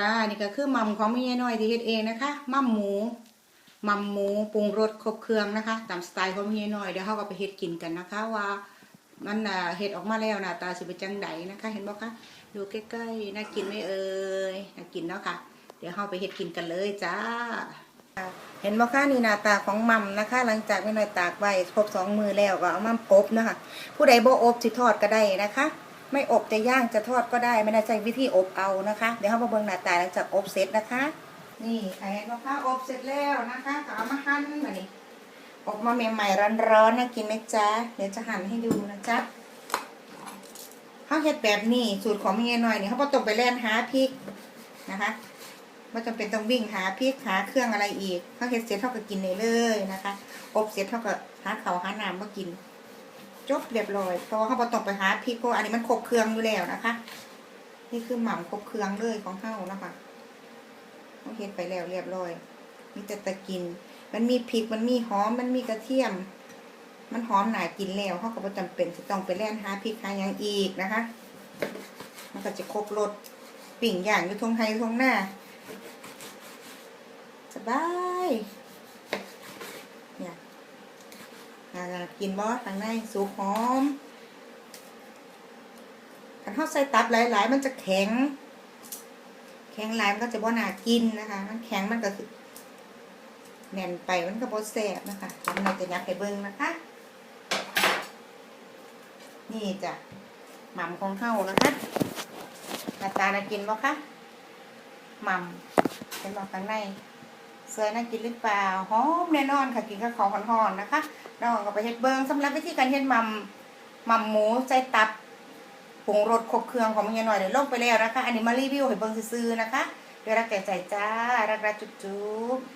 จ้านี่ก็คือมัมของแม่ยายน้อยที่เฮ็ดเองนะคะมัมหมูมัมหมูปรุงรสครบเครื่องนะคะ ตามสไตล์ของแม่ยายน้อยเดี๋ยวเฮาก็ไปเฮ็ดกินกันนะคะ ว่ามันเฮ็ดออกมาแล้วหน้าตาสิเป็นจังไดนะคะ เห็นบ่คะดูใกล้ๆน่ากินไหมเอ่ยน่ากินเนาะค่ะ เดี๋ยวเฮาไปเฮ็ดกินกันเลยจ้า เห็นบ่คะนี่หน้าตาของมัมนะคะ หลังจากแม่น้อยตากไว้ครบสองมือแล้วก็เอามาอบนะคะผู้ใดบ่อบสิทอดก็ได้นะคะ ไม่อบจะย่างจะทอดก็ได้ไม่ได้ใช้วิธีอบเอานะคะ เดี๋ยวเรามาเบิ่งหน้าตาหลังจากอบเสร็จนะคะ นี่ไข่มะพร้าอบเสร็จแล้วนะคะก็เอามาหั่นมานี่อบมาใหม่ๆร้อนๆนะกินไหมจ๊ะเดี๋ยวจะหั่นให้ดูนะจ๊ะข้าวเห็ดแบบนี้สูตรของแม่หน่อยนี่เขาก็ต้องไปแล่นหาพริกนะคะไม่จำเป็นต้องวิ่งหาพริกหาเครื่องอะไรอีกข้าวเห็ดเสร็จเท่ากับกินเลยเลยนะคะ อบเสร็จเท่ากับหาเขาวหาน้ำมากิน จบเรียบร้อย เพราะว่าเขาบอต้องไปหาพริกเพราะอันนี้มันครบเครื่องอยู่แล้วนะคะ นี่คือหม่ำครบเครื่องเลยของเขานะคะเขาเฮ็ดไปแล้วเรียบร้อย มีแต่ตะกิน มันมีพริกมันมีหอมมันมีกระเทียม มันหอมหนากินแล้วเขาก็บ่จำเป็นจะต้องไปแล่นหาพริกหาอย่างอีกนะคะ มันก็จะครบรสปิ่งอย่างอยู่ทงไทยทงหน้าสบาย อ่า กินบอสทางในสุกหอมถ้าเขาใส่ตับหลาย ๆ มันจะแข็ง แข็งหลายมันก็จะบ่น่ากินนะคะมันแข็งมันก็คือแน่นไปมันก็บ่แซ่บนะคะทำเราจะยักให้เบิ่งนะคะ นี่จ้ะหม่ำของเข้านะคะหน้าตาน่ากินบ่คะหม่ำเป็นบอกข้างใน สวยน่ากินหรือเปล่าหอมแน่นอนค่ะกินกับของห่อนๆนะคะน้องก็ไปเฮ็ดเบิงสำหรับวิธีการเฮ็ดมัมมัมหมูใส่ตับผงรสครบเครื่องของมันยายหน่อยเดี๋ยวลงไปแล้วนะคะ อันนี้มารีวิวให้เบิงซื่อๆนะคะด้วยรักแก่ใจจ้ารักๆจุ๊บๆ